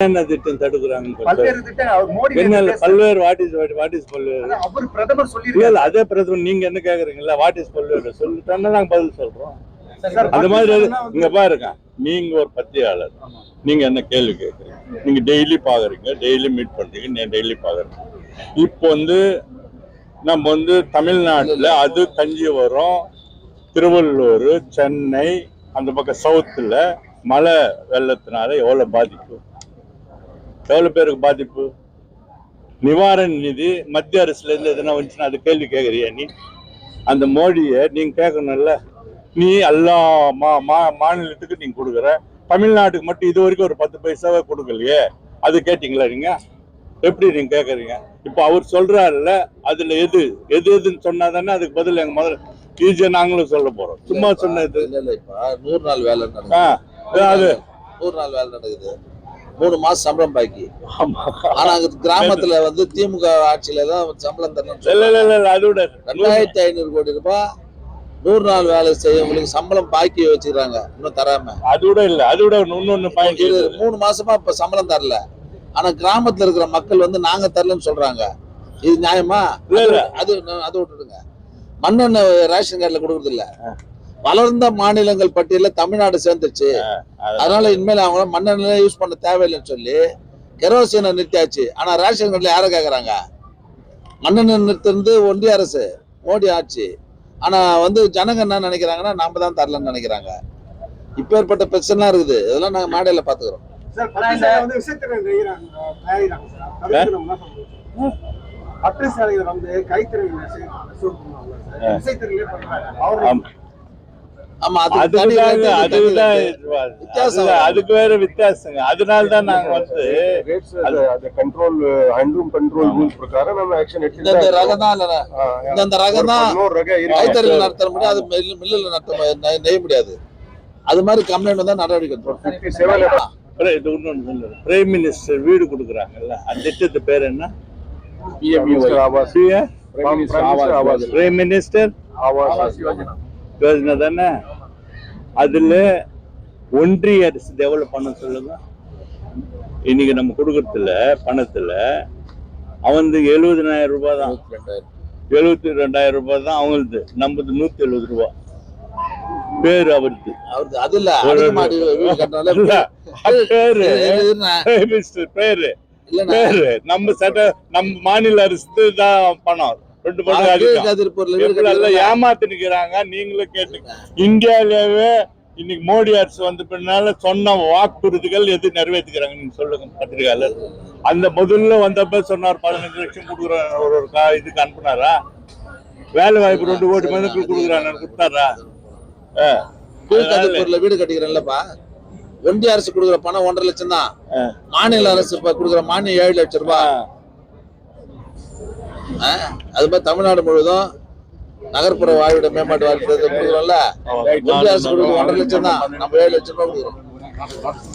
என்ன திட்டம் தடுக்கிறாங்க பல்வேறு வாட் இஸ் வாட் இஸ் பல்வேறு அவர் பிரதமர் இல்ல அதே பிரதமர் நீங்க என்ன கேக்குறீங்களா வாட் இஸ் பல்வேறு? சொல்லிட்டோம்னா நாங்க பதில் சொல்றோம். அந்த மாதிரி இங்க பாருங்க நீங்க ஒரு பத்தியாளர். நீங்க என்ன கேள்வி கேட்குறீங்க நீங்க டெய்லி பாக்குறீங்க டெய்லி மீட் பண்றீங்க நான் டெய்லி பாக்குறேன் இப்போ வந்து நம்ம வந்து தமிழ்நாட்டுல அது கஞ்சிவரம் திருவள்ளூர் சென்னை அந்த பக்கம் சவுத்துல மழை வெள்ளத்தினால எவ்வளவு பாதிப்பு? எவ்வளவு பேருக்கு பாதிப்பு. நிவாரண நிதி மத்திய அரசுல இருந்து எதனா வந்துச்சுன்னா அது கேள்வி கேட்குறியா நீ? அந்த மோடியை நீங்க கேட்கணும்ல நீ எல்லா மா மா- மாநிலத்துக்கு நீங்க கொடுக்குற. தமிழ்நாட்டுக்கு மட்டும் இது வரைக்கும் ஒரு பத்து பைசாவே கொடுக்கலையே. அது கேட்டீங்களா நீங்க? எப்படி நீங்க கேக்குறீங்க? இப்போ அவர் சொல்றாருல்ல அதுல எது எது எதுன்னு சொன்னா தானே அதுக்கு பதில் எங்க முதல்ல ஈஸியா நாங்களும் சொல்ல போறோம். சும்மா சொன்னது. இல்ல இல்ல இப்ப நூறு நாள் வேலை அது நூறு நாள் வேலை நடக்குது. மூணு மாசம் சம்பளம் பாக்கி. ஆமா. ஆனா கிராமத்துல வந்து திமுக ஆட்சியில தான் சம்பளம் தரணும் ரெண்டாயிரத்தி ஐநூறு கோடி ரூபாய் நூறு நாள் வேலை செய்யவங்களுக்கு சம்பளம் பாக்கி வச்சுக்கிறாங்க. இன்னும் தராம. அது விட இல்ல அது விட இன்னொன்னு மூணு மாசமா இப்ப சம்பளம் தரல. ஆனா கிராமத்துல இருக்கிற மக்கள் வந்து நாங்க தரலன்னு சொல்றாங்க. இது நியாயமா. அது அது விட்டுடுங்க. மண்ணெண்ணெய் ரேஷன் கார்டுல கொடுக்கறது இல்ல வளர்ந்த மாநிலங்கள் பட்டியல தமிழ்நாடு சேர்ந்துருச்சு. அதனால இனிமேல் அவங்க மண்ணெண்ணெய் யூஸ் பண்ண தேவையில்லைன்னு சொல்லி கெரோசினை நிறுத்தியாச்சு. ஆனா ரேஷன் கார்டுல யாரை கேக்குறாங்க? மண்ணெண்ணெய் நிறுத்துறது ஒன்றிய அரசு மோடி ஆட்சி. ஆனா வந்து ஜனங்க என்ன நினைக்கிறாங்கன்னா நாம தான் தரலன்னு நினைக்கிறாங்க. இப்பேற்பட்ட பிரச்சனை இருக்குது. இதெல்லாம் நாங்க மேடையில பாத்துக்கிறோம் சார் பத்திரிகையாளர் வந்து விசைத்திறன் ஆமா அதுதான் வித்தியாசம். அதுக்கு வேற வித்தியாசங்க. அதனால நாங்க வந்து கண்ட்ரோல் ஹண்ட்ரூம் கண்ட்ரோல் ரகம் தான் இந்த ரகம் நடத்த முடியும் அது மில்லில் நடத்த நெய்ய முடியாது. அது மாதிரி கம்ப்ளைண்ட் வந்தா நடவடிக்கை பிரைம் மினிஸ்டர் வீடு கொடுக்குறாங்கல்ல. அந்த திட்டத்து பேர் என்ன? பிஎம் மினிஸ்டர் தானே? அதுல ஒன்றிய அரசு டெவலப் பண்ண சொல்லுங்க இன்னைக்கு நம்ம கொடுக்கறதுல பணத்துல அவனுக்கு எழுபதனாயிரம் ரூபாய் தான் எழுபத்தி ரெண்டாயிரம் ரூபாய் தான் அவங்களுக்கு நம்மது நூத்தி எழுபது ரூபாய் பேரு அவருக்கு அவருக்கு அது இல்ல பேரு பேரு. நம்ம சட்ட நம்ம மாநில அரசு தான் பணம். ரெண்டு கட்டினால ஏமாத்தி நிக்கிறாங்க நீங்களும் கேட்டு இந்தியாவிலேயே இன்னைக்கு மோடி அரசு வந்த பின்னால சொன்ன வாக்குறுதிகள் எது நிறைவேற்றுக்கிறாங்க நீங்க சொல்லுங்க பத்திரிகையாளர். அந்த முதல்ல வந்தப்ப சொன்னார் பதினஞ்சு லட்சம் கொடுக்குறேன் ஒரு ஒரு இதுக்கு அனுப்புனாரா? வேலை வாய்ப்பு ரெண்டு கோடி மனுக்கு கொடுக்குறாங்க கொடுத்தாரா? வீடு கட்டிக்கிறேன்லப்பா ஒன்றிய அரசு கொடுக்குற பணம் ஒன்றரை லட்சம் தான். மாநில அரசு கொடுக்குற மானியம் ஏழு லட்சம் ரூபாய்? அது மாதிரி தமிழ்நாடு முழுவதும் நகர்ப்புற வாழ்விட மேம்பாட்டு வாழ்க்கை கொடுக்குறோம்ல ஒன்றிய அரசு ஒன்றரை லட்சம் தான். நம்ம ஏழு லட்சம் ரூபாய் கொடுக்குறோம்.